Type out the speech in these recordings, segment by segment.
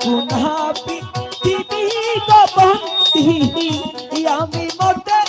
গুনাপি দিদি গোপন আমি মরতে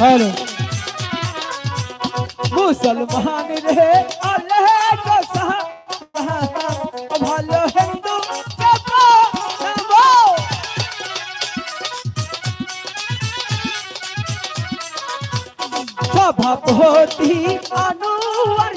हेलो। मुसलमान रे अल्लाह का सहारा भलो हिंदू जपो नमो सभा भोती अनुवर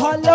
ভালো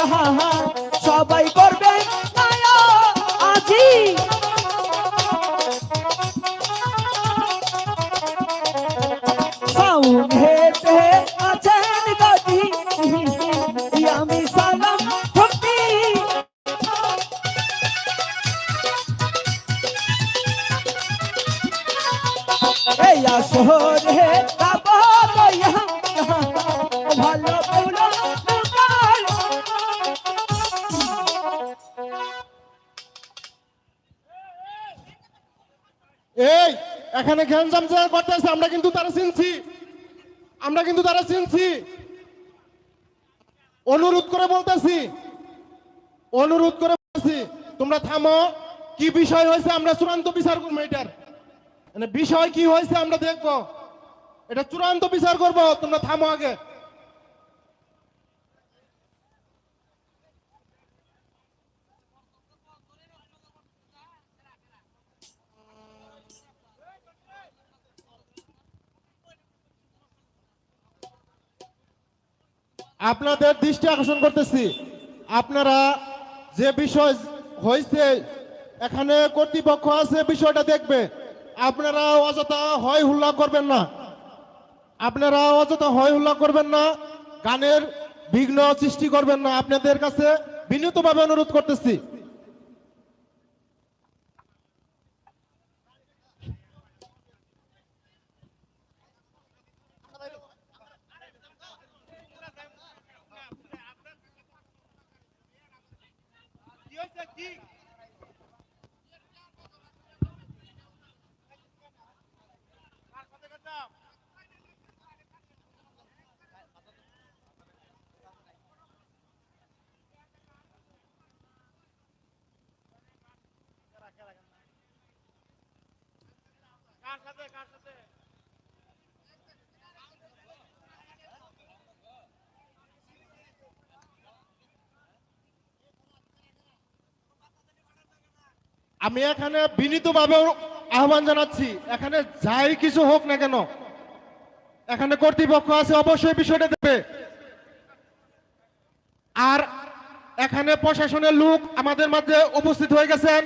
जहां এখানে ঘ্যানজাম করতে করতেছে, আমরা কিন্তু তারা চিনছি। আমরা কিন্তু তারা চিনছি। অনুরোধ করে বলতেছি, অনুরোধ করে বলতেছি, তোমরা থামো। কি বিষয় হয়েছে আমরা চূড়ান্ত বিচার করব এটার? মানে বিষয় কি হয়েছে আমরা দেখব। এটা চূড়ান্ত বিচার করব, তোমরা থামো আগে। আপনাদের দৃষ্টি আকর্ষণ করতেছি। আপনারা যে বিষয় হয়েছে এখানে কর্তৃপক্ষ আছে, বিষয়টা দেখবে। আপনারা অযথা হয় হুল্লা করবেন না। আপনারা অযথা হয় হুল্লা করবেন না। গানের বিঘ্ন সৃষ্টি করবেন না। আপনাদের কাছে বিনীতভাবে অনুরোধ করতেছি। কার সাথে কার সাথে? আমি এখানে বিনীতভাবে আহ্বান জানাচ্ছি, এখানে যাই কিছু হোক না কেন, এখানে কর্তৃপক্ষ আছে, অবশ্যই বিষয়টা দেবে আর এখানে প্রশাসনের লোক আমাদের মাঝে উপস্থিত হয়ে গেছেন।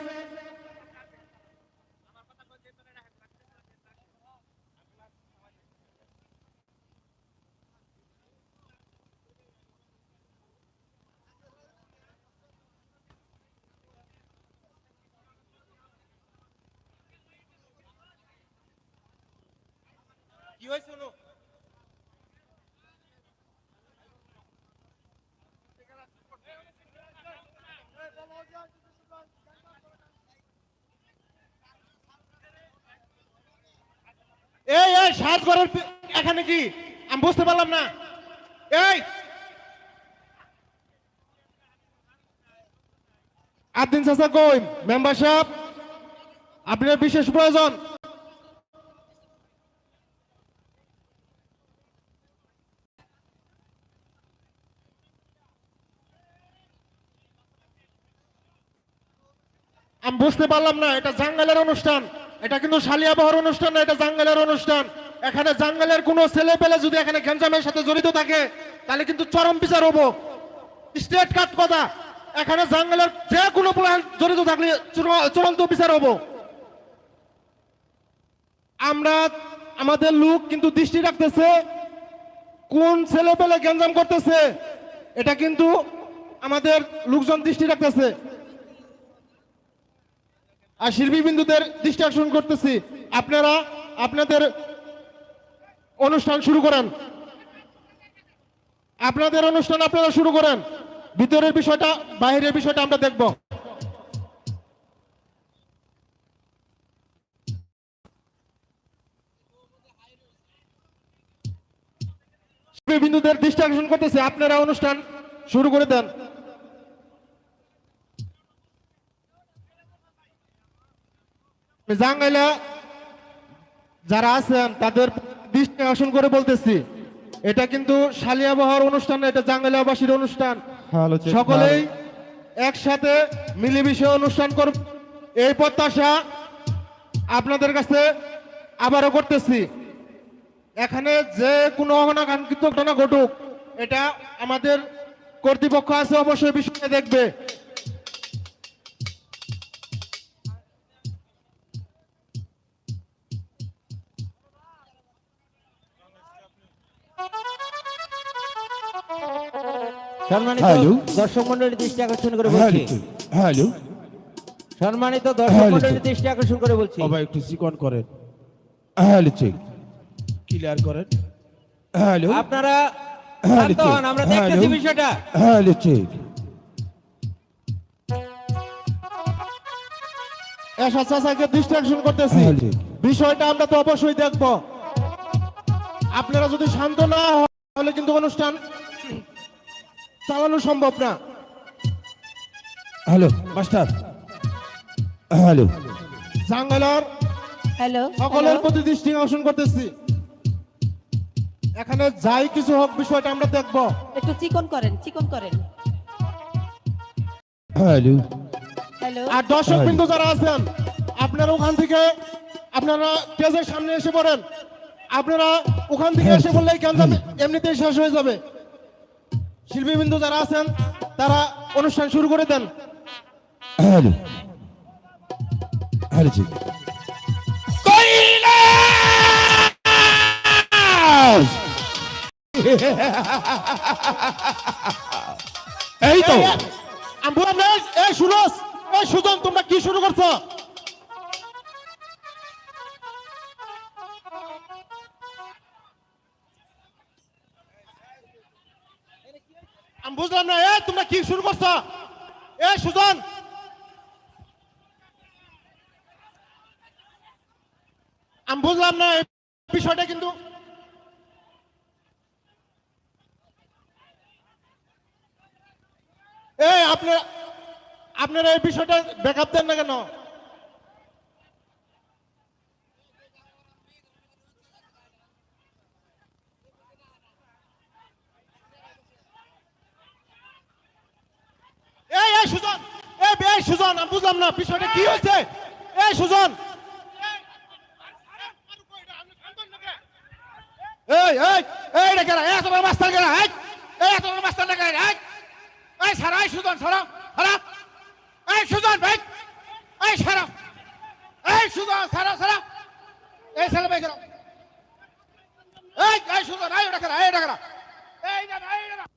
কি হয়েছে এই এই, সাত ঘরের এখানে কি? আমি বুঝতে পারলাম না। এই! আদিন চাচা কই? মেম্বার আপনার বিশেষ প্রয়োজন। আমি বুঝতে পারলাম না, এটা জাঙ্গালের অনুষ্ঠান। এটা কিন্তু সালিয়াবহর অনুষ্ঠান না, এটা জাঙ্গালের অনুষ্ঠান। এখানে জাঙ্গালের কোনো ছেলে পেলে যদি এখানে গ্যাঞ্জামের সাথে জড়িত থাকে, তাহলে কিন্তু চরম বিচার হব। স্টেট কাট কথা। এখানে জাঙ্গালের যে কোনো জড়িত থাকলে চূড়া- চূড়ান্ত বিচার হব। আমরা, আমাদের লোক কিন্তু দৃষ্টি রাখতেছে, কোন ছেলে পেলে গ্যাঞ্জাম করতেছে, এটা কিন্তু আমাদের লোকজন দৃষ্টি রাখতেছে। আর শিল্পী বিন্দুদের দৃষ্টি আকর্ষণ করতেছি। আপনারা আপনাদের অনুষ্ঠান শুরু করেন। আপনাদের অনুষ্ঠান আপনারা শুরু করেন। ভিতরের বিষয়টা, বাইরের বিষয়টা আমরা দেখব। বিন্দুদের দৃষ্টি আকর্ষণ করতেছে। আপনারা অনুষ্ঠান শুরু করে দেন। জাঙ্গাইলা যারা আছেন তাদের দৃষ্টি আকর্ষণ করে বলতেছি এটা কিন্তু সালিয়াবহার অনুষ্ঠান এটা জাঙ্গাইলাবাসীর অনুষ্ঠান। সকলেই একসাথে মিলেমিশে অনুষ্ঠান কর এই প্রত্যাশা আপনাদের কাছে আবারও করতেছি। এখানে যে কোনো অনাকাঙ্ক্ষিত ঘটনা ঘটুক এটা আমাদের কর্তৃপক্ষ আছে অবশ্যই বিষয়টা দেখবে। সম্মানিত দর্শক মন্ডলীর দৃষ্টি আকর্ষণ করে বলছি। হ্যালো। সম্মানিত দর্শক মন্ডলীর দৃষ্টি আকর্ষণ করে বলছি। সবাই একটু চিকন করেন। হ্যালো চেক ক্লিয়ার করেন। হ্যালো। আপনারা শান্ত হন, আমরা দেখতেছি বিষয়টা। হ্যালো চেক এসা চাচাকে দৃষ্টি করতেছি। হ্যাঁ, বিষয়টা আমরা তো অবশ্যই দেখব। আপনারা যদি শান্ত না হন তাহলে কিন্তু অনুষ্ঠান চালানো সম্ভব না। Hello master. হ্যালো। জাঙ্গালার হ্যালো সকলের প্রতি দৃষ্টি আকর্ষণ করতেছি। এখানে যাই কিছু হোক বিষয়টা আমরা দেখব। একটু চিকন করেন চিকন করেন। হ্যালো। হ্যালো। আর দর্শক। বিন্দু যারা আছেন আপনারা ওখান থেকে আপনারা স্টেজের সামনে এসে পড়েন। আপনারা ওখান থেকে হ্যাঁ। এসে বললেই কেন এমনিতেই শেষ হয়ে যাবে। শিল্পী বিন্দু যারা আছেন তারা অনুষ্ঠান শুরু করে দেন। এই তো। সুরজ এই সুজন তোমরা কি শুরু করছ? না কি শুরু করছ? এ, সুজন! আমি বুঝলাম না বিষয়টা কিন্তু এই, আপনার আপনারা এই বিষয়টা ব্যাকআপ দেন না কেন সুজন আমি বুঝলাম না, বিষয়টা কি হয়েছে? এই, সুজন! এই এই এই রে এই তোমার মাস্টার এই এই তোমার মাস্টার না এই এই সারা এই, সুজন সারা সারা এই, সুজন, ভাই। এই সারা এই, সুজন সারা সারা এই সারা ভাই এই এই, সুজন, এই, ওটা কেরা? এই, ওটা কেরা? এই, না এই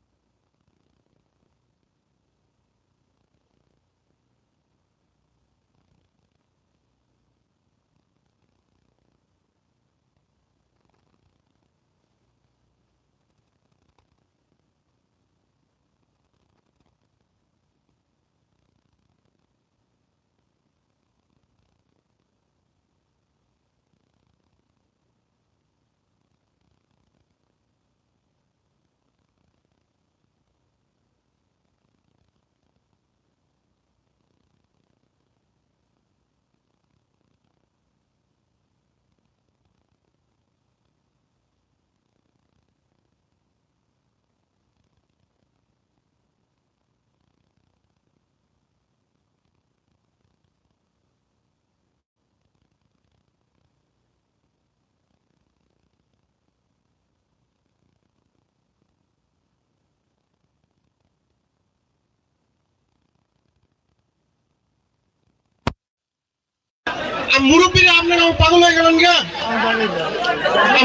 মুরব্বীরা আপনারা পাগল হয়ে গেলেন গা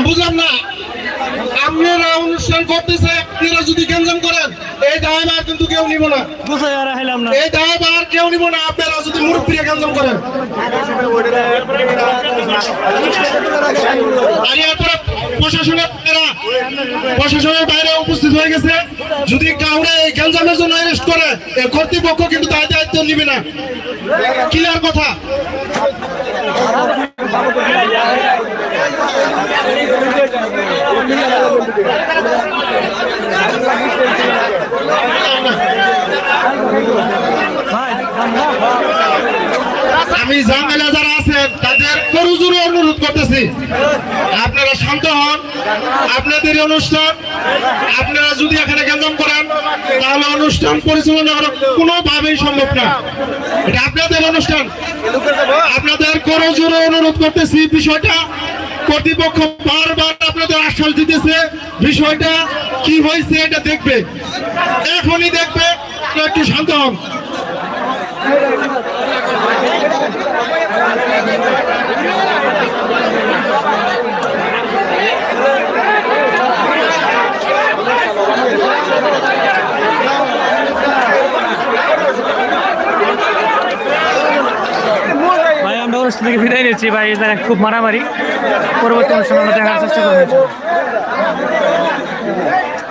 বুঝলাম না। আপনারা অনুষ্ঠান করতেছে আপনারা যদি গেঞ্জাম করেন এই দায়বার কিন্তু কেউ নিব না। এই দায়বার কেউ নিব না আপনারা যদি মুরব্বীরা গেঞ্জাম করেন। আর এরপরে প্রশাসনের প্রশাসনের বাইরে উপস্থিত হয়ে গেছে। যদি কাউরে এই গ্যাঞ্জামের জন্য অ্যারেস্ট করে কর্তৃপক্ষ কিন্তু দায় দায়িত্ব নিবে না। ক্লিয়ার কথা? আমি জামেলা যারা আছেন, তাদের করজোরে অনুরোধ করতেছি। আপনাদের অনুষ্ঠান। আপনারা যদি এখানে গেঞ্জাম করেন, তাহলে অনুষ্ঠান পরিচালনা করা কোনোভাবেই সম্ভব না। এটা আপনাদের অনুষ্ঠান। আপনাদের করজোরে অনুরোধ করতেছি, বিষয়টা কর্তৃপক্ষ বারবার আপনাদের আশ্বাস দিতেছে, বিষয়টা কি হয়েছে এটা দেখবে। এখনই দেখবে একটু শান্ত হন। ভাই, আমরা অনুষ্ঠান থেকে বিদায় নিচ্ছি। ভাই এই খুব মারামারি। পরবর্তী অনুষ্ঠান আমরা দেখার চেষ্টা